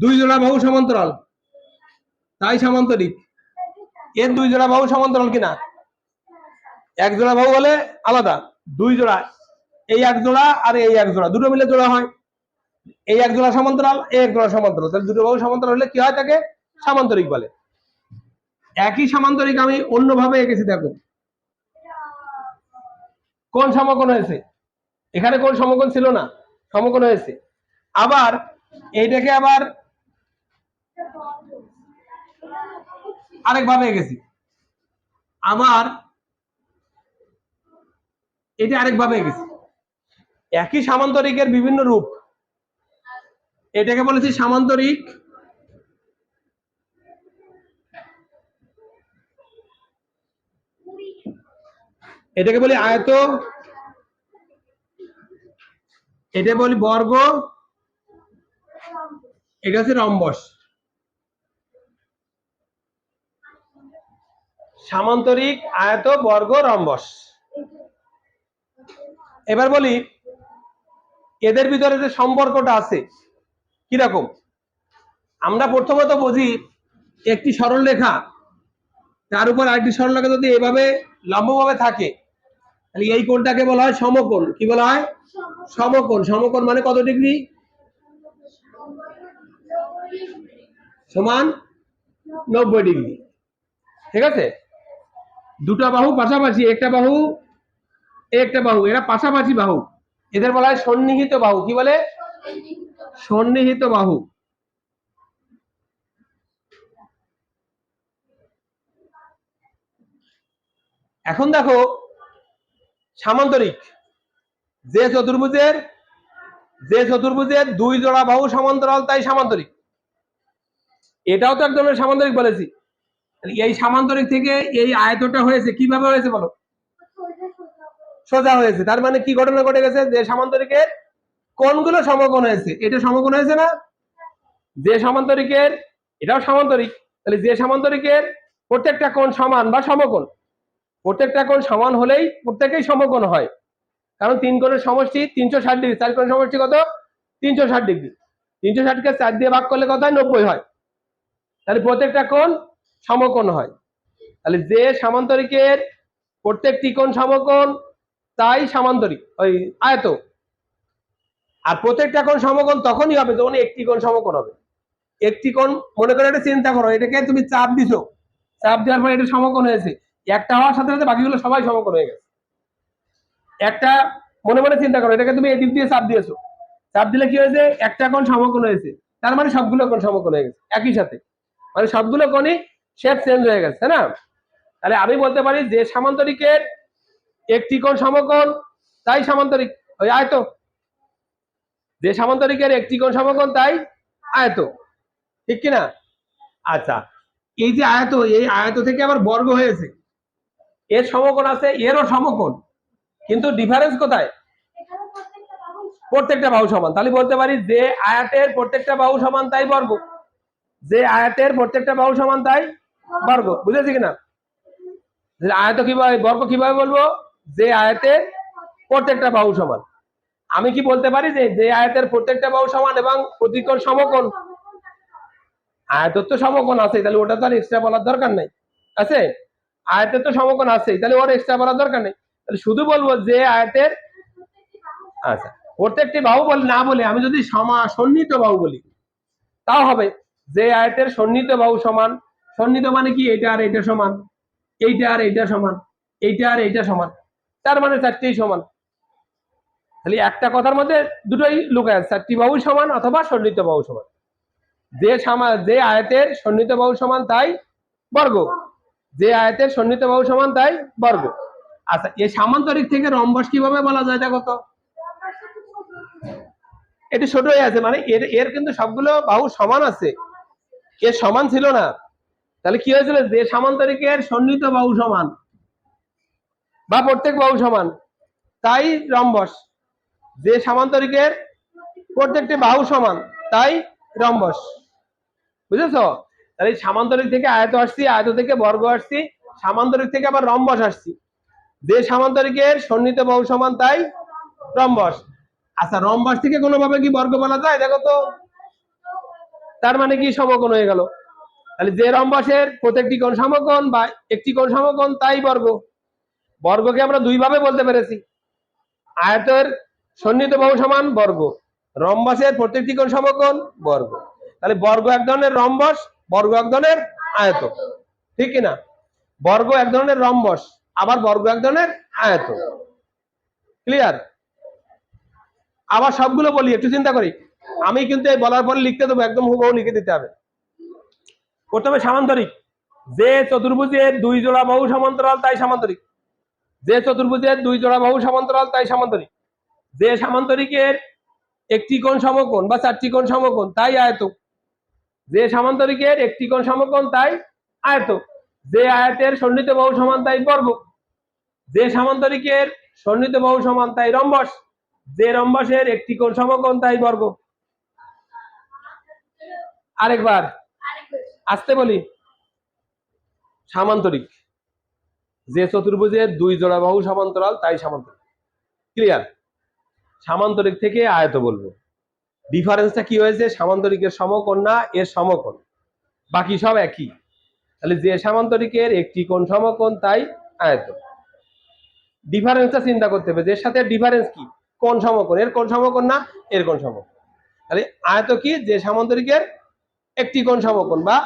দুই জোড়া বাহু সমান্তরাল। তাই সামান্তরিক। এর দুই জোড়া বাহু সমান্তরাল কিনা? এক জোড়া বাহু হলে আলাদা। দুই জোড়া এই এক জোড়া আর এই এক জোড়া দুটো মিলে জোড়া হয়। এই এক জোড়া সমান্তরাল, এই এক জোড়া সমান্তরাল। তাহলে দুটো বাহু সমান্তরাল হলে কি হয় তাকে? সামান্তরিক বলে। একই সামান্তরিক আমি অন্যভাবে এঁকেছি, দেখো। কোন সমকোণ হয়েছে? এখানে কোন সমকোণ ছিল না? সমকোণ হয়েছে। আবার এইটাকে আবার আরেকভাবে এঁকেছি আবার এটা আরেকভাবে এঁকেছি একই সামান্তরিকের বিভিন্ন রূপ। এটাকে বলেছি সামান্তরিক এটাকে বলি আয়ত এটা বলি বর্গ, এটা হচ্ছে রম্বস। সামান্তরিক আয়ত বর্গ রম্বস। এবার বলি, এদের ভিতরে যে সম্পর্কটা আছে, কীরকম? আমরা প্রথমত বুঝি একটি সরল রেখা তার উপর আরেকটি সরল রেখা যদি এভাবে লম্বভাবে থাকে, তাহলে এই কোণটাকে বলা হয় সমকোণ। কি বলা হয়? সমকোণ। সমকোণ মানে কত ডিগ্রি? সমান নব্বই ডিগ্রি। ঠিক আছে? দুটো বাহু পাশাপাশি, একটা বাহু একটা বাহু, এরা পাশাপাশি বাহু। এদের বলা হয় সন্নিহিত বাহু। কি বলে? সন্নিহিত বাহু। এখন দেখো, সামান্তরিক। যে চতুর্ভুজের যে চতুর্ভুজের দুই জোড়া বাহু সমান্তরাল, তাই সামান্তরিক। এটাও তো এক ধরনের সামান্তরিক বলেছি। এই সামান্তরিক থেকে এই আয়তটা হয়েছে, কীভাবে হয়েছে বলো? সোজা হয়েছে, তার মানে কি ঘটনা ঘটে গেছে? যে সামান্তরিকের কোনগুলো সমকোণ হয়েছে। এটা সমকোণ হয়েছে না? যে সামান্তরিকের, এটাও সামান্তরিক। তাহলে যে সামান্তরিকের প্রত্যেকটা কোণ সমান বা সমকোণ, প্রত্যেকটা কোণ সমান হলেই প্রত্যেকেই সমকোণ হয়। কারণ তিন কোণের সমষ্টি তিনশো ষাট ডিগ্রি, চার কোণের সমষ্টি কত? তিনশো ষাট ডিগ্রি। তিনশো ষাটকে চার দিয়ে ভাগ করলে কত হয়? নব্বই হয়। তাহলে প্রত্যেকটা কোণ সমকোণ হয়। তাহলে যে সামান্তরিকের প্রত্যেকটি কোণ সমকোণ, তাই সামান্তরিক, ওই আয়ত। আর প্রত্যেকটা কোণ সমকোণ তখনই হবে যখন একটি কোণ সমকোণ হবে। একটি কোণ, মনে করে এটা চিন্তা করো, এটাকে তুমি চাপ দিছো। চাপ দেওয়ার পর এটা সমকোণ হয়েছে। একটা হওয়ার সাথে সাথে বাকিগুলো সবাই সমকোণ হয়ে গেছে। একটা, মনে মনে চিন্তা করো, এটাকে তুমি এদিক দিয়ে চাপ দিয়েছ। চাপ দিলে কি হয়েছে? একটা কোণ সমকোণ হয়েছে। তার মানে সবগুলো কোণ সমকোণ হয়ে গেছে। একই সাথে। মানে সবগুলো কোণই শেপ চেঞ্জ হয়ে গেছে, না? তাহলে আমি বলতে পারি যে সামান্তরিকের একটি কোণ সমকোণ, তাই সামান্তরিক, ওই আয়ত। যে সামান্তরিকের একটি কোণ সমকোণ, তাই আয়ত। ঠিক কিনা? আচ্ছা এই যে আয়ত, এই আয়ত থেকে আবার বর্গ হয়েছে। এর সমকোণ আছে, এরও সমকোণ, কিন্তু ডিফারেন্স কোথায়? প্রত্যেকটা বাহু সমান। তাহলে বলতে পারি যে আয়াতের প্রত্যেকটা বাহু সমান, তাই বর্গ। যে আয়াতের প্রত্যেকটা বাহু সমান, তাই বর্গ, বুঝেছি কিনা? আয়ত কীভাবে, বর্গ কীভাবে বলব? যে আয়তের প্রত্যেকটা বাহু সমান। আমি কি বলতে পারি যে যে আয়তের প্রত্যেকটা বাহু সমান এবং প্রতিকোণ সমকোণ? আয়তের তো সমকোণ আছে, তাহলে ওটা তো আর এক্সট্রা বলার দরকার নেই। আছে? আয়তের তো সমকোণ আছে, তাহলে ওর এক্সট্রা বলার দরকার নেই। তাহলে শুধু বলব যে আয়তের আচ্ছা প্রত্যেকটি বাহু বলে না বলে আমি যদি সমা সন্নিহিত বাহু বলি, তাও হবে। যে আয়তের সন্নিহিত বাহু সমান সন্নিহিত মানে কি? এটা আর এটা সমান। এইটা আর এইটা সমান। এইটা আর এইটা সমান। তার মানে চারটেই সমান। খালি একটা কথার মধ্যে দুটোই লুকায় চারটি বাহু সমান অথবা সন্নিহিত বাহু সমান। যে যে আয়তের সন্নিহিত বাহু সমান তাই বর্গ। যে আয়তের সন্নিহিত বাহু সমান তাই বর্গ। আচ্ছা এই সামান্তরিক থেকে রম্বস কীভাবে বলা যায় দেখো তো? এটি ছোট হয়ে আছে মানে এর এর কিন্তু সবগুলো বাহু সমান আছে। এর সমান ছিল না। তাহলে কি হয়েছিল? যে সামান্তরিকের সন্নিহিত বাহু সমান। বা প্রত্যেক বাহু সমান। তাই রম্বস। যে সামান্তরিকের প্রত্যেকটি বাহু সমান, তাই রম্বস। বুঝেছ? তাহলে সামান্তরিক থেকে আয়ত আসছি, আয়ত থেকে বর্গ আসছি সামান্তরিক থেকে আবার রম্বস আসছি। যে সামান্তরিকের সন্নিহিত বাহু সমান, তাই রম্বস। আচ্ছা রম্বস থেকে কোনোভাবে কি বর্গ বলা যায়? দেখো তো। তার মানে কি সমকোণ হয়ে গেল? তাহলে যে রম্বসের প্রত্যেকটি কোণ সমকোণ বা একটি কোণ সমকোণ, তাই বর্গ। বর্গকে আমরা দুই ভাবে বলতে পেরেছি। আয়তের সন্নিহিত বহু সমান বর্গ। রম্বসের প্রত্যেকটি কোণ সমকোণ, বর্গ। তাহলে বর্গ এক ধরনের রম্বস, বর্গ এক ধরনের আয়ত ঠিক কিনা? বর্গ এক ধরনের রম্বস, আবার বর্গ এক ধরনের আয়ত ক্লিয়ার আবার সবগুলো বলি, একটু চিন্তা করি। আমি কিন্তু এই বলার পরে লিখতে দেবো, একদম হুবহু লিখে দিতে হবে। প্রথমে সামান্তরিক। যে চতুর্ভুজের দুই জোড়া বাহু সমান্তরাল, তাই সামান্তরিক। যে চতুর্ভুজের দুই জোড়া বাহু সমান্তরাল, তাই সামান্তরিক। যে সামান্তরিকের একটি কোণ সমকোণ বা চারটি কোণ সমকোণ, তাই আয়ত যে সামান্তরিকের একটি কোণ সমকোণ, তাই আয়ত যে আয়তের সন্নিহিত বাহু সমান, তাই বর্গ। যে সামান্তরিকের সন্নিহিত বাহু সমান, তাই রম্বস। যে রম্বসের একটি কোণ সমকোণ, তাই বর্গ। আরেকবার। আসতে বলি। সামান্তরিক। যে চতুর্ভুজের দুই জোড়া বাহু সমান্তরাল, তাই সামান্তরিক। ক্লিয়ার সামান্তরিক থেকে আয়ত বলব। ডিফারেন্সটা কি হয়েছে? সামান্তরিকের সমকোণ না এর সমকোণ? বাকি সব একই। তাহলে যে সামান্তরিকের একটি কোণ সমকোণ, তাই আয়ত। ডিফারেন্সটা চিন্তা করতে হবে যে সাথে ডিফারেন্স কি? কোন সমকোণ। এর কোন সমকোণ না, এর কোন সমকোণ। তাহলে আয়ত কি? যে সামান্তরিকের একটি কোণ সমকোণ বা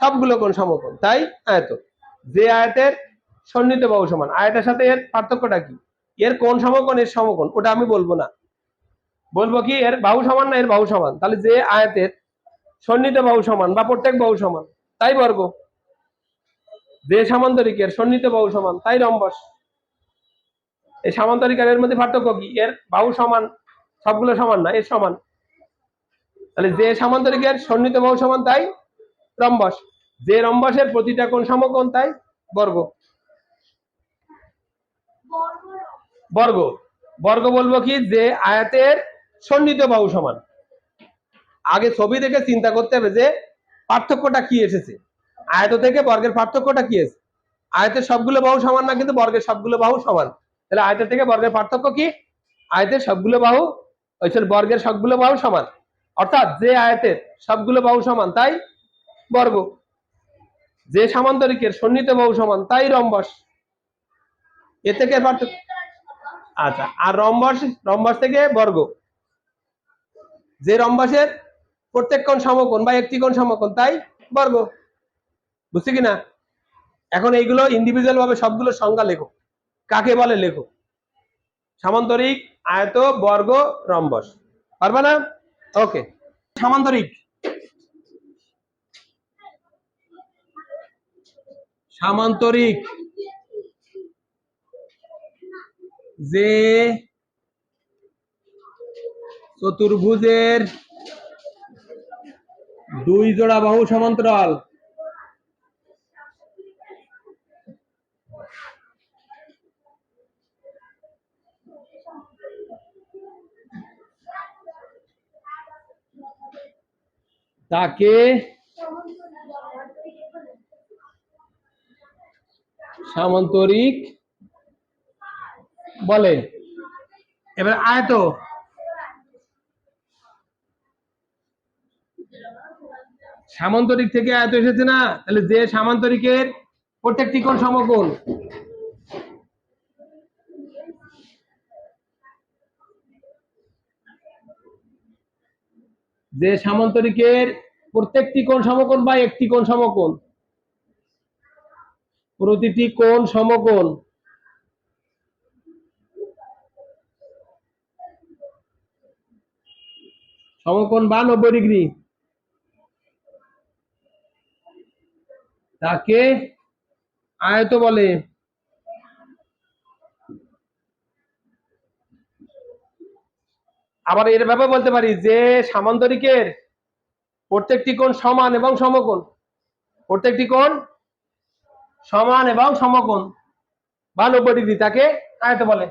সবগুলো কোণ সমকোণ, তাই আয়ত যে আয়তের সন্নিহিত বাহু সমান, আয়তের সাথে এর পার্থক্যটা কি? এর কোন সমকোণ, এর সমকোণ, ওটা আমি বলব না। বলব কি, এর বাহু সমান না এর বাহু সমান? তাহলে যে আয়তের সন্নিহিত বাহু সমান বা প্রত্যেক বাহু সমান, তাই বর্গ। যে সামান্তরিকের সন্নিহিত বাহু সমান, তাই রম্বস। এই সামান্তরিক আর এর মধ্যে পার্থক্য কি? এর বাহু সমান, সবগুলো সমান না, এর সমান। তাহলে যে সামান্তরিকের সন্নিহিত বাহু সমান তাই রম্বস। যে রম্বসের প্রতিটা কোণ সমকোণ, তাই বর্গ। বর্গ। বর্গ বলব কি? যে আয়াতের সন্নিহিত বাহু সমান আগে ছবি দেখে চিন্তা করতে হবে যে পার্থক্যটা কি এসেছে। আয়ত থেকে বর্গের পার্থক্যটা কি এসেছে? আয়তের সবগুলো বাহু সমান না, কিন্তু বর্গের সবগুলো বাহু সমান তাহলে আয়তের থেকে বর্গের পার্থক্য কি? আয়তের সবগুলো বাহু, ওই বর্গের সবগুলো বাহু সমান অর্থাৎ যে আয়তের সবগুলো বাহু সমান, তাই বর্গ। যে সামান্তরিকের সন্নিহিত বাহু সমান, তাই রম্বস এ থেকে পার্থক্য আচ্ছা আর রম্বস রম্বস থেকে বর্গ। যে রম্বসের প্রত্যেক কোণ সমকোণ বা একটি কোণ সমকোণ, তাই বর্গ। বুঝছি কিনা? এখন এইগুলো ইন্ডিভিজুয়াল ভাবে সবগুলো সংজ্ঞা লেখো। কাকে বলে লেখো? সামান্তরিক, আয়ত, বর্গ রম্বস পারবা না? ওকে সামান্তরিক সামান্তরিক যে চতুর্ভুজের দুই জোড়া বাহু সমান্তরাল। তাকে সামান্তরিক বলে। এবার আয়ত সামান্তরিক থেকে আয়ত এসেছে না? তাহলে যে সামান্তরিকের প্রত্যেকটি কোণ সমকোণ। যে সামান্তরিকের প্রত্যেকটি কোণ সমকোণ বা একটি কোণ সমকোণ? প্রতিটি কোণ সমকোণ। সমকোণ বা নব্বই ডিগ্রি। তাকে আয়ত বলে। আবার এর ব্যাপারে বলতে পারি যে সামান্তরিকের প্রত্যেকটি কোণ সমান এবং সমকোণ। প্রত্যেকটি কোণ সমান এবং সমকোণ বা নব্বই ডিগ্রি, তাকে আয়ত বলে।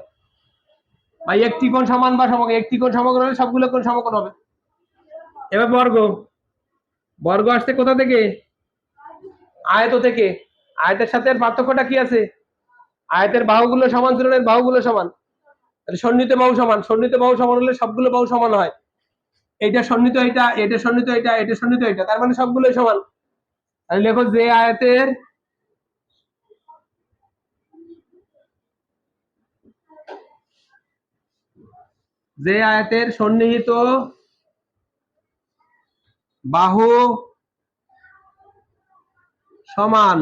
বা একটি কোণ সমান বা সমকোণ, একটি কোণ সমকোণ হলে সবগুলো কোণ সমকোণ হবে। এবার বর্গ। বর্গ আসছে কোথা থেকে? আয়ত থেকে। আয়তের সাথে পার্থক্যটা কি আছে? আয়তের বাহুগুলো সমান এর বাহুগুলো সমান। তাহলে সন্নিহিত বাহু সমান সন্নিহিত বাহু সমান হলে সবগুলো বাহু সমান হয়। এইটা সন্নিহিত এটা এটা সন্নিহিত এটা এটা সন্নিহিত এটা তার মানে সবগুলোই সমান। তাহলে লেখো যে আয়তের যে আয়তের সন্নিহিত বাহু সমান,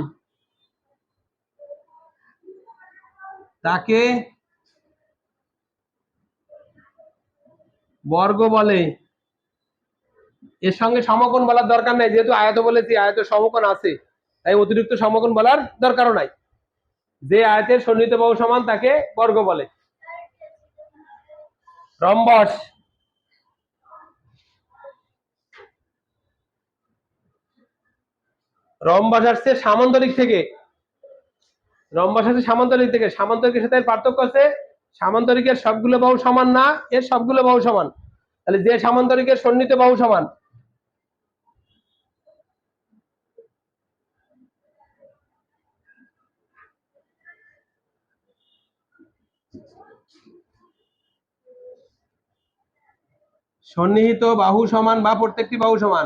তাকে বর্গ বলে। এর সঙ্গে সমকোণ বলার দরকার নাই, যেহেতু আয়ত বলেছি, আয়ত সমকোণ আছে। তাই অতিরিক্ত সমকোণ বলার দরকারও নাই। যে আয়তের সন্নিহিত বাহু সমান, তাকে বর্গ বলে। রম্বস। রম্বস আসছে সামান্তরিক থেকে। রম্বস আসছে সামান্তরিক থেকে। সামান্তরিকের সাথে পার্থক্য আছে সামান্তরিকের সবগুলো বাহু সমান না, এর সবগুলো বাহু সমান। তাহলে যে সামান্তরিকের সন্নিহিত বাহু সমান? সন্নিহিত বাহু সমান বা প্রত্যেকটি বাহু সমান?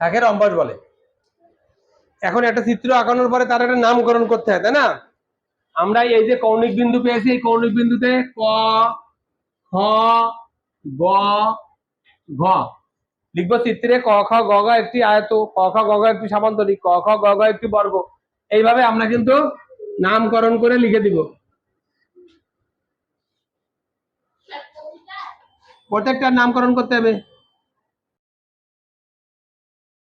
তাকে রম্বস বলে। এখন একটা চিত্র আঁকানোর পরে তার একটা নামকরণ করতে হয়, তাই না? আমরা এই যে কৌণিক বিন্দু পেয়েছি, এই কৌণিক বিন্দুতে ক, খ, গ, ঘ। লিখব চিত্রে ক, খ, গ গ একটি আয়ত, ক, খ, গ ঘ একটি সামান্তরিক, ক, খ, গ গ একটি বর্গ। এইভাবে আমরা কিন্তু নামকরণ করে লিখে দিব। প্রত্যেকটার নামকরণ করতে হবে।